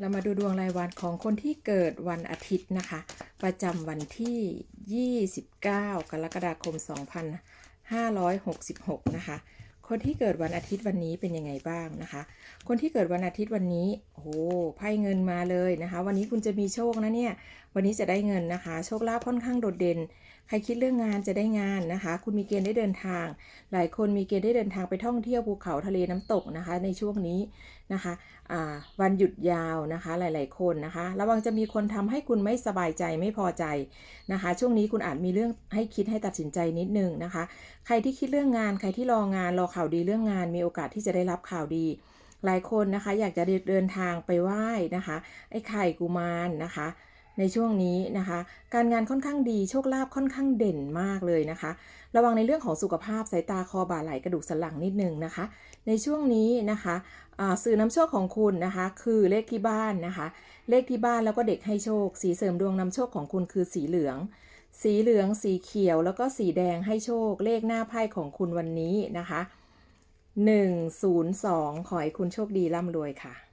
เรามาดูดวงรายวันของคนที่เกิดวันอาทิตย์นะคะ ประจำวันที่ 29 กรกฎาคม 2566 นะคะ คนที่เกิดวันอาทิตย์วันนี้เป็นยังไงบ้างนะคะ คนที่เกิดวันอาทิตย์วันนี้โอ้โหไพ่เงินมาเลยนะคะ วันนี้คุณจะมีโชคนะเนี่ย วันนี้จะได้เงินนะคะ โชคลาภค่อนข้างโดดเด่น ใครคิดเรื่องงานจะได้งานนะคะ คุณมีเกณฑ์ได้เดินทาง หลายคนมีเกณฑ์ได้เดินทางไปท่องเที่ยวภูเขาทะเลน้ำตกนะคะ ในช่วงนี้นะคะวันหยุดยาวนะคะ หลาย ๆ คนนะคะ ระวังจะมีคนทำให้คุณไม่สบายใจไม่พอใจนะคะ ช่วงนี้คุณอาจมีเรื่องให้คิดให้ตัดสินใจนิดนึงนะคะ ใครที่คิดเรื่องงาน ใครที่รองานรอข่าวดีเรื่องงาน มีโอกาสที่จะได้รับข่าวดี หลายคนนะคะ อยากจะเดินทางไปไหว้นะคะ ไอ้ไข่กุมารนะคะ ในช่วงนี้นะคะ การงานค่อนข้างดีโชคลาภค่อนข้างเด่นมากเลยนะคะ ระวังในเรื่องของสุขภาพสายตาคอบ่าไหล่กระดูกสันหลังนิดนึงนะคะ ในช่วงนี้นะคะสื่อนำโชคของคุณนะคะ คือเลขที่บ้านนะคะ เลขที่บ้านแล้วก็เด็กให้โชค สีเสริมดวงนำโชคของคุณคือสีเหลืองสีเหลือง สีเขียว แล้วก็สีแดงให้โชค เลขหน้าไพ่ของคุณวันนี้นะคะ 102 ขอให้คุณโชคดีร่ำรวยค่ะ